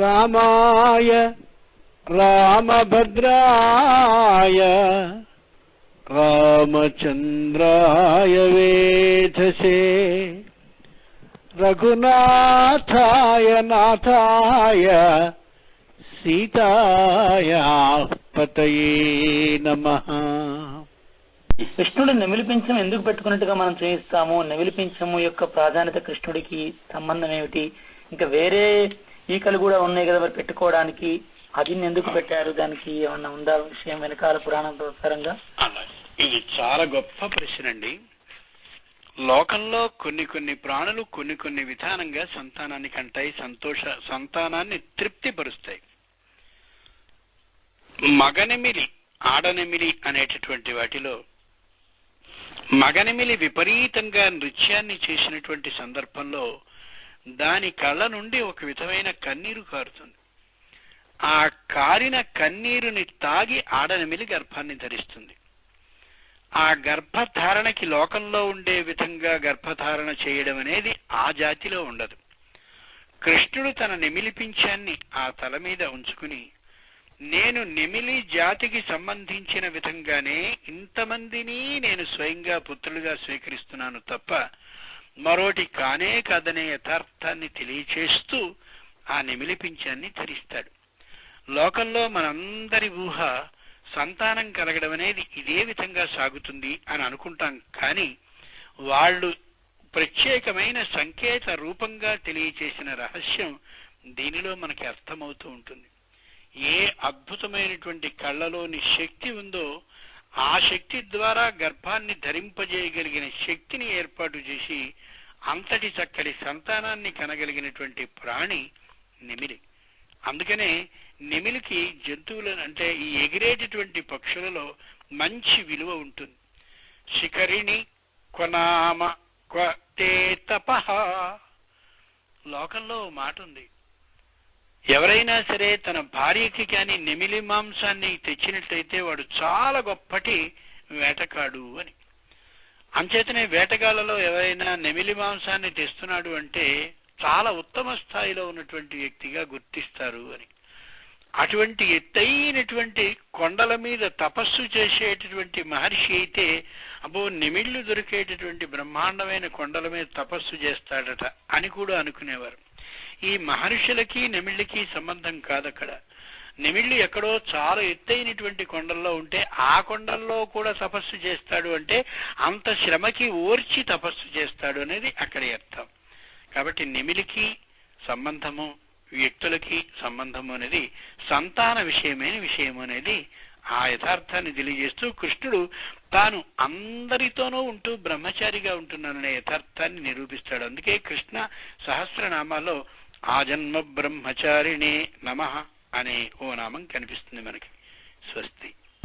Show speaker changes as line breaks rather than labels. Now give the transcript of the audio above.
రామాయ రామభద్రాయ రామచంద్రాయ వేధసే. రఘునాథాయ నాథాయ సీతాయ పతయే నమః.
కృష్ణుడు నెమిలిపించం ఎందుకు పెట్టుకున్నట్టుగా మనం చూపిస్తాము నెమిలిపించము యొక్క ప్రాధాన్యత కృష్ణుడికి సంబంధం ఏమిటి ఇంకా వేరే ఈకలు కూడా ఉన్నాయి కదా మరి పెట్టుకోవడానికి. అది ఎందుకు పెట్టారు? దానికి ఏమన్నా ఉందా విషయం వెనకాల పురాణం ప్రకారంగా?
ఇది చాలా గొప్ప ప్రశ్న అండి. లోకంలో కొన్ని కొన్ని ప్రాణులు కొన్ని కొన్ని విధానంగా సంతానాన్ని కంటాయి సంతోష సంతానాన్ని తృప్తిపరుస్తాయి. మగనిమిలి ఆడనిమిలి అనేటటువంటి వాటిలో మగనిమిలి విపరీతంగా నృత్యాన్ని చేసినటువంటి సందర్భంలో దాని కళ్ళ నుండి ఒక విధమైన కన్నీరు కారుతుంది. ఆ కారిన కన్నీరుని తాగి ఆడనెమిలి గర్భాన్ని ధరిస్తుంది. ఆ గర్భధారణకి లోకంలో ఉండే విధంగా గర్భధారణ చేయడం అనేది ఆ జాతిలో ఉండదు. కృష్ణుడు తన నెమిలిపించాన్ని ఆ తల మీద ఉంచుకుని నేను నెమిలి జాతికి సంబంధించిన విధంగానే ఇంతమందిని నేను స్వయంగా పుత్రులుగా స్వీకరిస్తున్నాను తప్ప మరోటి కానే కాదనే యథార్థాన్ని తెలియచేస్తూ ఆ నెమిలిపించాన్ని ధరిస్తాడు. లోకంలో మనందరి ఊహ సంతానం కలగడం అనేది ఇదే విధంగా సాగుతుంది అని అనుకుంటాం కానీ వాళ్ళు ప్రత్యేకమైన సంకేత రూపంగా తెలియచేసిన రహస్యం దీనిలో మనకి అర్థమవుతూ ఉంటుంది. ఏ అద్భుతమైనటువంటి కళ్ళలోని శక్తి ఉందో ఆ శక్తి ద్వారా గర్భాన్ని ధరింపజేయగలిగిన శక్తిని ఏర్పాటు చేసి అంతటి చక్కటి సంతానాన్ని కనగలిగినటువంటి ప్రాణి నెమిలి. అందుకనే నెమిలికి జంతువులను అంటే ఈ ఎగిరేటటువంటి పక్షులలో మంచి విలువ ఉంటుంది. శిఖరిణి కొనామ క్వ తే లోకంలో మాట ఉంది ఎవరైనా సరే తన భార్యకి కానీ నెమిలి మాంసాన్ని తెచ్చినట్లయితే వాడు చాలా గొప్పటి వేటకాడు అని. అంచేతనే వేటగాళ్ళలో ఎవరైనా నెమిలి మాంసాన్ని తెస్తున్నాడు అంటే చాలా ఉత్తమ స్థాయిలో ఉన్నటువంటి వ్యక్తిగా గుర్తిస్తారు అని. అటువంటి ఎత్తైనటువంటి కొండల మీద తపస్సు చేసేటటువంటి మహర్షి అయితే అబ్బో నిమిళ్ళు దొరికేటటువంటి బ్రహ్మాండమైన కొండల మీద తపస్సు చేస్తాడట అని కూడా అనుకునేవారు. ఈ మహర్షులకి నెమిళ్ళకి సంబంధం కాదక్కడ. నెమిళ్ళు ఎక్కడో చాలా ఎత్తైనటువంటి కొండల్లో ఉంటే ఆ కొండల్లో కూడా తపస్సు చేస్తాడు అంటే అంత శ్రమకి ఓర్చి తపస్సు చేస్తాడు అనేది అక్కడ అర్థం. కాబట్టి నెమిలికి సంబంధము వ్యక్తులకి సంబంధము అనేది సంతాన విషయమైన విషయం అనేది ఆ యథార్థాన్ని తెలియజేస్తూ కృష్ణుడు తాను అందరితోనూ ఉంటూ బ్రహ్మచారిగా ఉంటున్నాననే యథార్థాన్ని నిరూపిస్తాడు. అందుకే కృష్ణ సహస్రనామాలో ఆ జన్మ బ్రహ్మచారిణే నమ అనే ఓ నామం కనిపిస్తుంది మనకి. స్వస్తి.